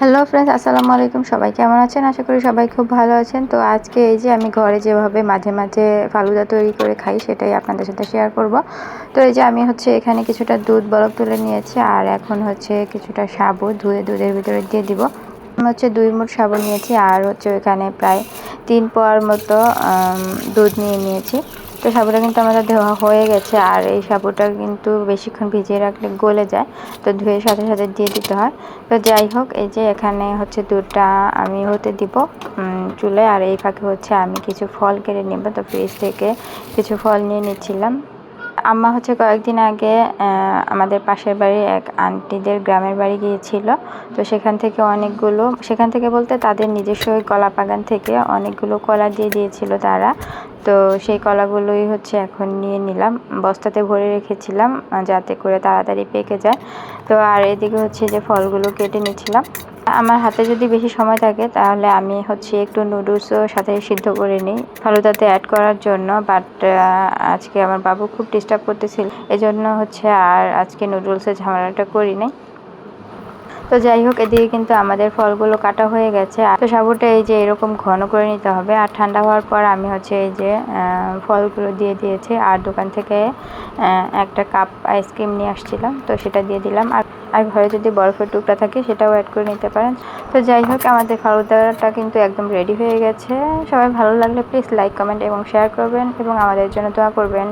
Hello friends আসসালামু আলাইকুম। সবাই কেমন আছেন? আশা করি সবাই খুব ভালো আছেন। তো আজকে এই যে আমি ঘরে যেভাবে মাঝে মাঝে ফালুদা তৈরি করে খাই, সেটাই আপনাদের সাথে শেয়ার করব। তো এই যে আমি হচ্ছে এখানে কিছুটা দুধ বরফ তুলে নিয়েছি, আর এখন হচ্ছে কিছুটা সাবু ধুয়ে দুধের ভিতরে দিয়ে দিব। আমি হচ্ছে দুই মুঠ সাবু নিয়েছি, আর হচ্ছে ওইখানে প্রায় তিন পোয়ার মতো দুধ নিয়ে নিয়েছি। তো সাবুটা কিন্তু আমাদের ধোয়া হয়ে গেছে আর এই সাবুটা কিন্তু বেশিক্ষণ ভিজিয়ে রাখলে গলে যায়, তো ধুয়ে সাথে সাথে দিয়ে দিতে হয়। তো যাই হোক, এই যে এখানে হচ্ছে দুধটা আমি হতে দিব চুলে আর এই ফাঁকে হচ্ছে আমি কিছু ফল কেটে নেব। তো ফ্রিজ থেকে কিছু ফল নিয়ে নিচ্ছিলাম। আম্মা হচ্ছে কয়েকদিন আগে আমাদের পাশের বাড়ি এক আন্টিদের গ্রামের বাড়ি গিয়েছিল। তো সেখান থেকে অনেকগুলো, সেখান থেকে বলতে তাদের নিজস্ব কলা বাগান থেকে অনেকগুলো কলা দিয়ে দিয়েছিল তারা। তো সেই কলাগুলোই হচ্ছে এখন নিয়ে নিলাম, বস্তাতে ভরে রেখেছিলাম, যাতে করে তাড়াতাড়ি পেকে যায়। তো আর এদিকে হচ্ছে যে ফলগুলো কেটে নিচ্ছিলাম আমার হাতে যদি বেশি সময় থাকে, তাহলে আমি হচ্ছে একটু নুডলসও সাথে সিদ্ধ করে নিই। ফালুদাতে অ্যাড করার জন্য বাট আজকে আমার বাবু খুব ডিস্টার্ব করতেছিল। এজন্য হচ্ছে আর আজকে নুডলসের ঝামেলাটা করি নাই। তো যাই হোক, এদিকে কিন্তু আমাদের ফলগুলো কাটা হয়ে গেছে। তো সাবুটা এই যে এরকম ঘন করে নিতে হবে। আর ঠান্ডা হওয়ার পর আমি হচ্ছে এই যে ফলগুলো দিয়ে দিয়েছি। আর দোকান থেকে একটা কাপ আইসক্রিম নিয়ে আসছিলাম। তো সেটা দিয়ে দিলাম। আর আর ঘরে যদি বরফের টুকরা থাকে, সেটাও অ্যাড করে নিতে পারেন। তো যাই হোক, আমাদের ফালুদাটা কিন্তু একদম রেডি হয়ে গেছে। সবাই ভালো লাগলে প্লিজ লাইক কমেন্ট এবং শেয়ার করবেন। এবং আমাদের জন্য দোয়া করবেন।